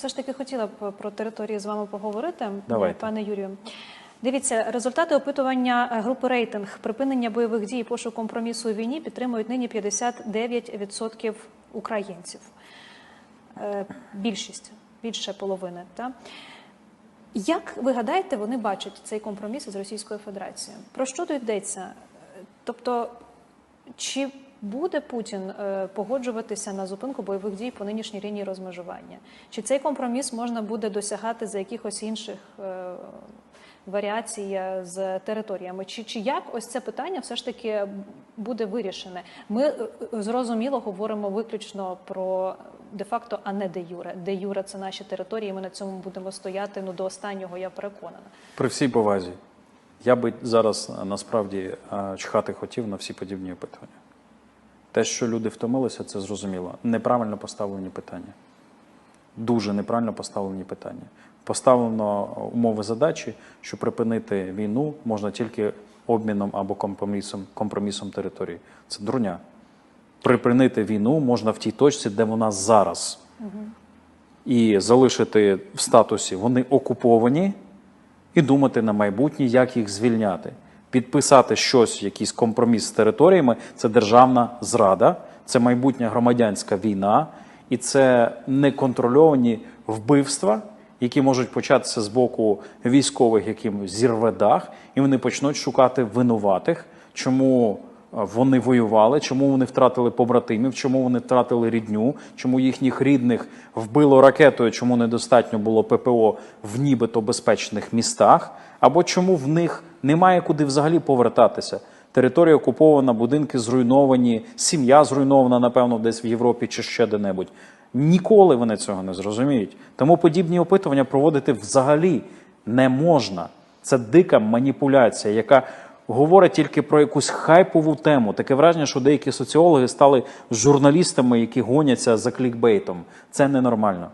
все ж таки хотіла б про території з вами поговорити, Давайте. пане Юрію. Дивіться, результати опитування е, групи рейтинг припинення бойових дій і пошук компромісу у війні підтримують нині 59% українців. Е, Більшість, більше половини. Та? Як ви гадаєте, вони бачать цей компроміс із Російською Федерацією? Про що тут йдеться? Е, Тобто, чи буде Путін е, погоджуватися на зупинку бойових дій по нинішній лінії розмежування? Чи цей компроміс можна буде досягати за якихось інших е, варіацій е, з територіями? Чи, чи як ось це питання все ж таки буде вирішене? Ми зрозуміло говоримо виключно про де-факто, а не де юре. Де юре це наші території. Ми на цьому будемо стояти ну до останнього. Я переконана. При всій повазі. Я би зараз насправді чхати хотів на всі подібні опитування. Те, що люди втомилися, це зрозуміло. Неправильно поставлені питання. Дуже неправильно поставлені питання. Поставлено умови задачі, що припинити війну можна тільки обміном або компромісом, компромісом території. Це дурня. Припинити війну можна в тій точці, де вона зараз. І залишити в статусі вони окуповані, і думати на майбутнє, як їх звільняти. Підписати щось, якийсь компроміс з територіями це державна зрада, це майбутня громадянська війна, і це неконтрольовані вбивства, які можуть початися з боку військових, яким зірве дах, і вони почнуть шукати винуватих, чому е, вони воювали, чому вони втратили побратимів, чому вони втратили рідню, чому їхніх рідних вбило ракетою, чому недостатньо було ППО в нібито безпечних містах, або чому в них немає куди взагалі повертатися. Територія окупована, будинки зруйновані, сім'я зруйнована, напевно, десь в Європі чи ще де-небудь. Ніколи вони цього не зрозуміють. Тому подібні опитування проводити взагалі не можна. Це дика маніпуляція, яка говорить тільки про якусь хайпову тему. Таке враження, що деякі соціологи стали журналістами, які гоняться за клікбейтом. Це ненормально.